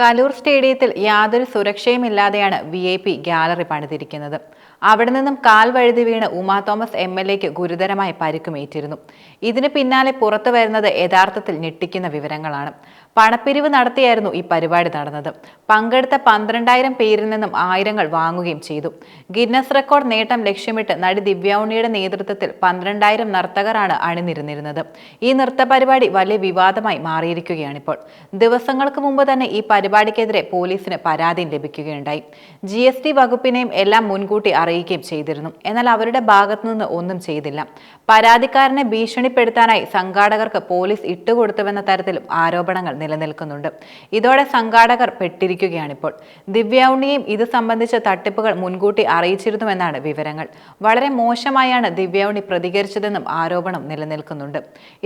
കലൂർ സ്റ്റേഡിയത്തിൽ യാതൊരു സുരക്ഷയുമില്ലാതെയാണ് വി ഐ പി ഗാലറി പണിതിരിക്കുന്നത്. അവിടെ നിന്നും കാൽ വഴുതി വീണ് ഉമാ തോമസ് എം എൽ എക്ക് ഗുരുതരമായി പരിക്കുമേറ്റിരുന്നു ഇതിന് പിന്നാലെ പുറത്തു വരുന്നത് യഥാർത്ഥത്തിൽ ഞെട്ടിക്കുന്ന വിവരങ്ങളാണ്. പണപ്പിരിവ് നടത്തിയായിരുന്നു ഈ പരിപാടി നടന്നത്. പങ്കെടുത്ത പന്ത്രണ്ടായിരം പേരിൽ നിന്നും ആയിരങ്ങൾ വാങ്ങുകയും ചെയ്തു. ഗിന്നസ് റെക്കോർഡ് നേട്ടം ലക്ഷ്യമിട്ട് നടി ദിവ്യൗണിയുടെ നേതൃത്വത്തിൽ പന്ത്രണ്ടായിരം നർത്തകരാണ് അണിനിരുന്നിരുന്നത്. ഈ നൃത്ത പരിപാടി വലിയ വിവാദമായി മാറിയിരിക്കുകയാണിപ്പോൾ. ദിവസങ്ങൾക്ക് മുമ്പ് തന്നെ ഈ പരിപാടിക്കെതിരെ പോലീസിന് പരാതിയും ലഭിക്കുകയുണ്ടായി. ജി എസ് ടി വകുപ്പിനെയും എല്ലാം മുൻകൂട്ടി അറിയിക്കുകയും ചെയ്തിരുന്നു. എന്നാൽ അവരുടെ ഭാഗത്തു നിന്ന് ഒന്നും ചെയ്തില്ല. പരാതിക്കാരനെ ഭീഷണിപ്പെടുത്താനായി സംഘാടകർക്ക് പോലീസ് ഇട്ടുകൊടുത്തുവെന്ന തരത്തിലും ആരോപണങ്ങൾ നിലനിൽക്കുന്നുണ്ട്. ഇതോടെ സംഘാടകർ പെട്ടിരിക്കുകയാണിപ്പോൾ. ദിവ്യൗണിയും ഇത് സംബന്ധിച്ച തട്ടിപ്പുകൾ മുൻകൂട്ടി അറിയിച്ചിരുന്നുവെന്നാണ് വിവരങ്ങൾ. വളരെ മോശമായാണ് ദിവ്യൗണി പ്രതികരിച്ചതെന്നും ആരോപണം നിലനിൽക്കുന്നുണ്ട്.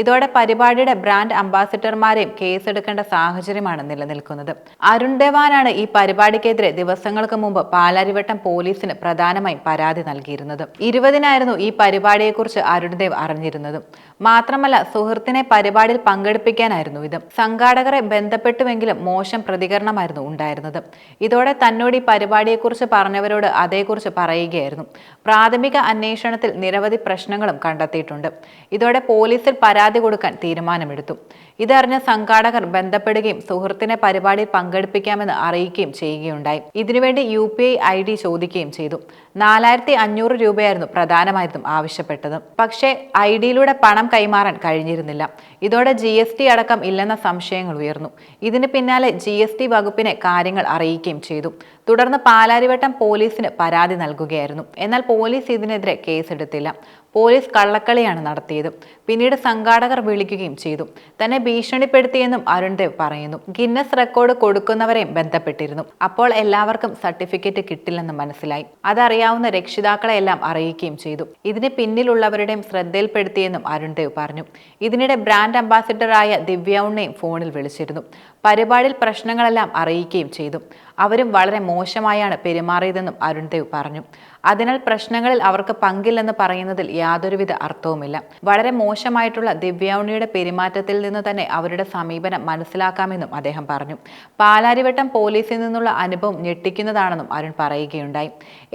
ഇതോടെ പരിപാടിയുടെ ബ്രാൻഡ് അംബാസിഡർമാരെയും കേസെടുക്കേണ്ട സാഹചര്യമാണ് നിലനിൽക്കുന്നത്. അരുൺ ദേവാനാണ് ഈ പരിപാടിക്കെതിരെ ദിവസങ്ങൾക്ക് മുമ്പ് പാലാരിവട്ടം പോലീസിന് പ്രധാനമായും പരാതി നൽകിയിരുന്നത്. ഇരുപതിനായിരുന്നു ഈ പരിപാടിയെക്കുറിച്ച് അരുൺദേവ് അറിഞ്ഞിരുന്നത്. മാത്രമല്ല സുഹൃത്തിനെ പരിപാടിയിൽ പങ്കെടുപ്പിക്കാനായിരുന്നു ഇത്. സംഘാടകരെ ബന്ധപ്പെട്ടുവെങ്കിലും മോശം പ്രതികരണമായിരുന്നു ഉണ്ടായിരുന്നത്. ഇതോടെ തന്നോട് ഈ പരിപാടിയെക്കുറിച്ച് പറഞ്ഞവരോട് അതേക്കുറിച്ച് പറയുകയായിരുന്നു. പ്രാഥമിക അന്വേഷണത്തിൽ നിരവധി പ്രശ്നങ്ങളും കണ്ടെത്തിയിട്ടുണ്ട്. ഇതോടെ പോലീസിൽ പരാതി കൊടുക്കാൻ തീരുമാനമെടുത്തു. ഇതറിഞ്ഞ സംഘാടകർ ബന്ധപ്പെടുകയും സുഹൃത്തിനെ പരിപാടിയിൽ പങ്കെടുപ്പിക്കാമെന്ന് അറിയിക്കുകയും ചെയ്യുകയുണ്ടായി. ഇതിനുവേണ്ടി U P I I D ചോദിക്കുകയും ചെയ്തു. നാലായിരത്തി അഞ്ഞൂറ് രൂപയായിരുന്നു പ്രധാനമായിട്ടും ആവശ്യപ്പെട്ടത്. പക്ഷേ ഐ ഡിയിലൂടെ പണം കൈമാറാൻ കഴിഞ്ഞിരുന്നില്ല. ഇതോടെ ജി എസ് ടി അടക്കം ഇല്ലെന്ന സംശയങ്ങൾ ഉയർന്നു. ഇതിന് പിന്നാലെ ജി എസ് ടി വകുപ്പിനെ കാര്യങ്ങൾ അറിയിക്കുകയും ചെയ്തു. തുടർന്ന് പാലാരിവട്ടം പോലീസിന് പരാതി നൽകുകയായിരുന്നു. എന്നാൽ പോലീസ് ഇതിനെതിരെ കേസെടുത്തില്ല. പോലീസ് കള്ളക്കളിയാണ് നടത്തിയത്. പിന്നീട് സംഘാടകർ വിളിക്കുകയും ചെയ്തു. തന്നെ ഭീഷണിപ്പെടുത്തിയെന്നും അരുൺദേവ് പറയുന്നു. ഗിന്നസ് റെക്കോർഡ് കൊടുക്കുന്നവരെയും ബന്ധപ്പെട്ടിരുന്നു. അപ്പോൾ എല്ലാവർക്കും സർട്ടിഫിക്കറ്റ് കിട്ടില്ലെന്ന് മനസ്സിലായി. അതറിയാവുന്ന രക്ഷിതാക്കളെല്ലാം അറിയിക്കുകയും ചെയ്തു. ഇതിന് പിന്നിലുള്ളവരുടെയും ശ്രദ്ധയിൽപ്പെടുത്തിയെന്നും അരുൺദേവ് പറഞ്ഞു. ഇതിനിടെ ബ്രാൻഡ് അംബാസിഡറായ ദിവ്യ ഉണ്ണയും ഫോണിൽ വിളിച്ചിരുന്നു. പരിപാടിയിൽ പ്രശ്നങ്ങളെല്ലാം അറിയിക്കുകയും ചെയ്തു. അവരും വളരെ മോശമായാണ് പെരുമാറിയതെന്നും അരുൺദേവ് പറഞ്ഞു. അതിനാൽ പ്രശ്നങ്ങളിൽ അവർക്ക് പങ്കില്ലെന്ന് പറയുന്നതിൽ യാതൊരുവിധ അർത്ഥവുമില്ല. വളരെ മോശമായിട്ടുള്ള ദിവ്യൗണിയുടെ പെരുമാറ്റത്തിൽ നിന്ന് തന്നെ അവരുടെ സമീപനം മനസ്സിലാക്കാമെന്നും അദ്ദേഹം പറഞ്ഞു. പാലാരിവട്ടം പോലീസിൽ നിന്നുള്ള അനുഭവം ഞെട്ടിക്കുന്നതാണെന്നും അരുൺ പറയുകയുണ്ടായി.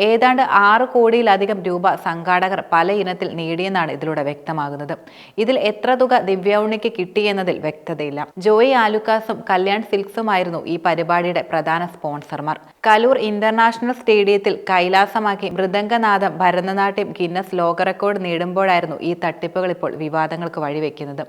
ഏതാണ്ട് ആറ് കോടിയിലധികം രൂപ സംഘാടകർ പല ഇനത്തിൽ നേടിയെന്നാണ് ഇതിലൂടെ വ്യക്തമാകുന്നത്. ഇതിൽ എത്ര തുക ദിവ്യൗണിക്ക് കിട്ടിയെന്നതിൽ വ്യക്തതയില്ല. ജോയി ആലുക്കാസും കല്യാൺ സിൽക്സുമായിരുന്നു ഈ പരിപാടിയുടെ പ്രധാന സ്പോൺസർമാർ. കലൂർ ഇന്റർനാഷണൽ സ്റ്റേഡിയത്തിൽ കൈലാസമാക്കി മൃദംഗനാഥം ഭരതനാട്യം ഗിന്നസ് ലോക റെക്കോർഡ് നേടുമ്പോഴായിരുന്നു ഈ തട്ടിപ്പുകൾ ഇപ്പോൾ വിവാദങ്ങൾക്ക് വഴിവെക്കുന്നത്.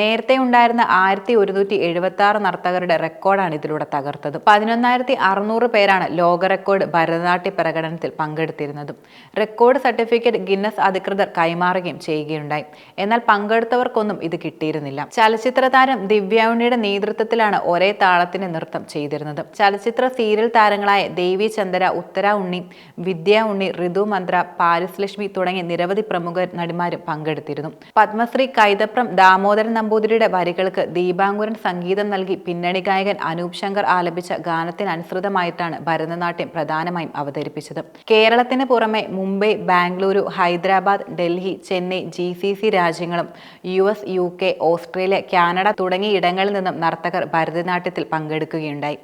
നേരത്തെ ഉണ്ടായിരുന്ന ആയിരത്തി ഒരുന്നൂറ്റി എഴുപത്തി ആറ് നർത്തകരുടെ റെക്കോർഡാണ് ഇതിലൂടെ തകർത്തത്. പതിനൊന്നായിരത്തി അറുന്നൂറ് പേരാണ് ലോക റെക്കോർഡ് ഭരതനാട്യ പ്രകടനത്തിൽ പങ്കെടുത്തിരുന്നത്. റെക്കോർഡ് സർട്ടിഫിക്കറ്റ് ഗിന്നസ് അധികൃതർ കൈമാറുകയും ചെയ്യുകയുണ്ടായി. എന്നാൽ പങ്കെടുത്തവർക്കൊന്നും ഇത് കിട്ടിയിരുന്നില്ല. ചലച്ചിത്ര താരം ദിവ്യാവണിയുടെ നേതൃത്വത്തിലാണ് ഒരേ താളത്തിന് നൃത്തം ചെയ്തിരുന്നത്. ചലച്ചിത്ര സീരിയൽ താരങ്ങളായ ദേവി ചന്ദ്ര ഉത്തര ഉണ്ണി വിദ്യ ഉണ്ണി ഋതു മന്ത്ര പാരിസ് ലക്ഷ്മി തുടങ്ങിയ നിരവധി പ്രമുഖ നടിമാരും പങ്കെടുത്തിരുന്നു. പത്മശ്രീ കൈതപ്രം ദാമോദരൻ നമ്പൂതിരിയുടെ വരികൾക്ക് ദീപാങ്കുരൻ സംഗീതം നൽകി പിന്നണി ഗായകൻ അനൂപ് ശങ്കർ ആലപിച്ച ഗാനത്തിനനുസൃതമായിട്ടാണ് ഭരതനാട്യം പ്രധാനമായും അവതരിപ്പിച്ചത്. കേരളത്തിന് പുറമെ Mumbai Bengaluru Hyderabad Delhi Chennai G C C രാജ്യങ്ങളും U S U K Australia Canada തുടങ്ങിയ ഇടങ്ങളിൽ നിന്നും നർത്തകർ ഭരതനാട്യത്തിൽ പങ്കെടുക്കുകയുണ്ടായി.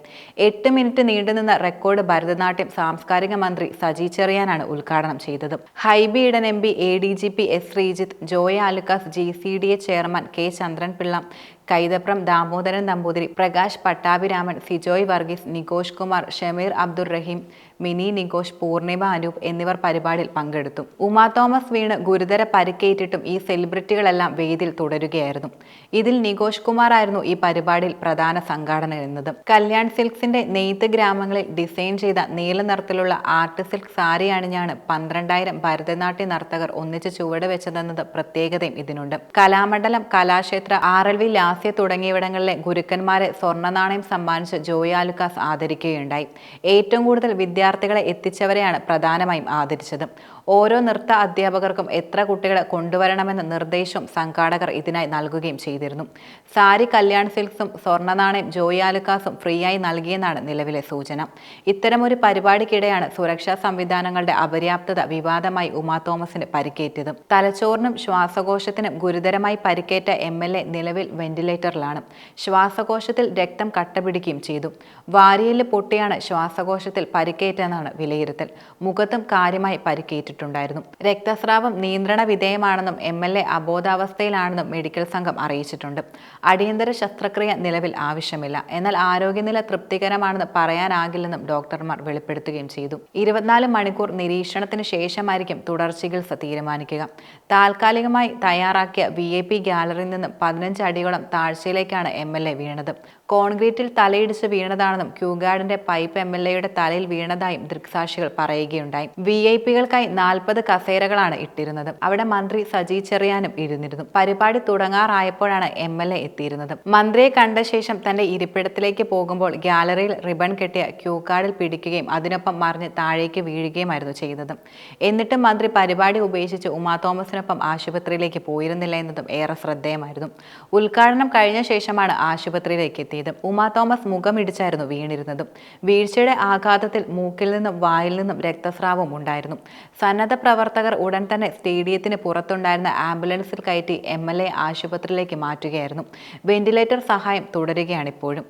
എട്ട് മിനിറ്റ് നീണ്ടുനിന്ന റെക്കോർഡ് ഭരതനാട്യം സാംസ്കാരിക മന്ത്രി സജി ചെറിയാനാണ് ഉദ്ഘാടനം ചെയ്തത്. Hibi Eden M P A D G P S Sreejith Joyalukkas G C D A chairman K Chandran Pillai Kaithapram Damodaran Namboothiri Prakash Pattabhiraman Sijoy Varghese Nikosh Kumar Shameer Abdul Rahim Mini Nikosh Poornima Anoop എന്നിവർ പരിപാടിയിൽ പങ്കെടുത്തു. Uma Thomas വീണ് ഗുരുതര പരിക്കേറ്റിട്ടും ഈ സെലിബ്രിറ്റികളെല്ലാം വേദിയിൽ തുടരുകയായിരുന്നു. ഇതിൽ നികോഷ് കുമാർ ആയിരുന്നു ഈ പരിപാടിയിൽ പ്രധാന സംഘാടന എന്നത്. കല്യാൺ സിൽക്സിന്റെ നെയ്ത്ത് ഗ്രാമങ്ങളിൽ ഡിസൈൻ ചെയ്ത നീല നിറത്തിലുള്ള ആർട്ട് സിൽക്ക് സാരി അണിഞ്ഞാണ് പന്ത്രണ്ടായിരം ഭരതനാട്യ നർത്തകർ ഒന്നിച്ച് ചുവട് വെച്ചതെന്നത് പ്രത്യേകതയും ഇതിനുണ്ട്. Kalamandalam Kalakshetra R L V Lasya തുടങ്ങിയവിടങ്ങളിലെ ഗുരുക്കന്മാരെ സ്വർണനാണയം സമ്മാനിച്ച് ജോയി ആലുക്കാസ് ആദരിക്കുകയുണ്ടായി. ഏറ്റവും കൂടുതൽ വിദ്യാർത്ഥികളെ എത്തിച്ചവരെയാണ് പ്രധാനമായും ആദരിച്ചത്. ഓരോ നൃത്ത അധ്യാപകർക്കും എത്ര കുട്ടികളെ കൊണ്ടുവരണമെന്ന നിർദ്ദേശവും സംഘാടകർ ഇതിനായി നൽകുകയും ചെയ്തിരുന്നു. സാരി കല്യാൺ സിൽക്സും സ്വർണനാണയം ജോയാലുക്കാസും ഫ്രീ ആയി നൽകിയെന്നാണ് നിലവിലെ സൂചന. ഇത്തരമൊരു പരിപാടിക്കിടെയാണ് സുരക്ഷാ സംവിധാനങ്ങളുടെ അപര്യാപ്തത വിവാദമായി ഉമാ തോമസിന് പരിക്കേറ്റത്. തലച്ചോറിനും ശ്വാസകോശത്തിനും ഗുരുതരമായി പരിക്കേറ്റ എം എൽ എ നിലവിൽ വെന്റിലേറ്ററിലാണ്. ശ്വാസകോശത്തിൽ രക്തം കട്ടപിടിക്കുകയും ചെയ്തു. വാരിയൽ പൊട്ടിയാണ് ശ്വാസകോശത്തിൽ പരിക്കേറ്റെന്നാണ് വിലയിരുത്തൽ. മുഖത്തും കാര്യമായി പരിക്കേറ്റിട്ടുണ്ടായിരുന്നു. രക്തസ്രാവം നിയന്ത്രണ വിധേയമാണെന്നും എം എൽ എ അബോധാവസ്ഥയിലാണെന്നും മെഡിക്കൽ സംഘം അറിയിച്ചിട്ടുണ്ട്. അടിയന്തര ശസ്ത്രക്രിയ നിലവിൽ ആവശ്യമില്ല. എന്നാൽ ആരോഗ്യനില തൃപ്തികരമാണെന്ന് പറയാനാകില്ലെന്നും ഡോക്ടർമാർ വെളിപ്പെടുത്തുകയും ചെയ്തു. ഇരുപത്തിനാല് മണിക്കൂർ നിരീക്ഷണത്തിന് ശേഷമായിരിക്കും തുടർ ചികിത്സ തീരുമാനിക്കുക. താൽക്കാലികമായി തയ്യാറാക്കിയ വി ഐ പി ഗ്യാലറിയിൽ നിന്നും പതിനഞ്ച് അടിയോളം താഴ്ചയിലേക്കാണ് എം എൽ എ വീണത്. കോൺക്രീറ്റിൽ തലയിടിച്ച് വീണതാണെന്നും ക്യൂഗാർഡിന്റെ പൈപ്പ് എം എൽ എയുടെ തലയിൽ വീണതായും ദൃക്സാക്ഷികൾ പറയുകയുണ്ടായി. വി ഐ പികൾക്കായി നാൽപ്പത് കസേരകളാണ് ഇട്ടിരുന്നത്. അവിടെ മന്ത്രി സജി ചെറിയാനും ഇരുന്നിരുന്നു. പരിപാടി തുടങ്ങാറായപ്പോഴാണ് എം എൽ എ എത്തിയിരുന്നത്. മന്ത്രിയെ കണ്ട ശേഷം തന്റെ ഇരിപ്പിടത്തിലേക്ക് പോകുമ്പോൾ ഗ്യാലറിയിൽ റിബൺ കെട്ടിയ ക്യൂ കാർഡിൽ പിടിക്കുകയും അതിനൊപ്പം മറിഞ്ഞ് താഴേക്ക് വീഴുകയുമായിരുന്നു ചെയ്തത്. എന്നിട്ടും മന്ത്രി പരിപാടി ഉപേക്ഷിച്ച് ഉമാ തോമസിനൊപ്പം ആശുപത്രിയിലേക്ക് പോയിരുന്നില്ല എന്നതും ഏറെ ശ്രദ്ധേയമായിരുന്നു. ഉദ്ഘാടനം കഴിഞ്ഞ ശേഷമാണ് ആശുപത്രിയിലേക്ക് എത്തിയത് ഉമാ തോമസ് മുഖമിടിച്ചായിരുന്നു വീണിരുന്നതും. വീഴ്ചയുടെ ആഘാതത്തിൽ മൂക്കിൽ നിന്നും വായിൽ നിന്നും രക്തസ്രാവം ഉണ്ടായിരുന്നു. സന്നദ്ധ പ്രവർത്തകർ ഉടൻ തന്നെ സ്റ്റേഡിയത്തിന് പുറത്തുണ്ടായിരുന്ന ആംബുലൻസിൽ കയറ്റി എ ആശുപത്രിയിലേക്ക് മാറ്റുകയായിരുന്നു. വെന്റിലേറ്റർ സഹായം തുടരുകയാണിപ്പോഴും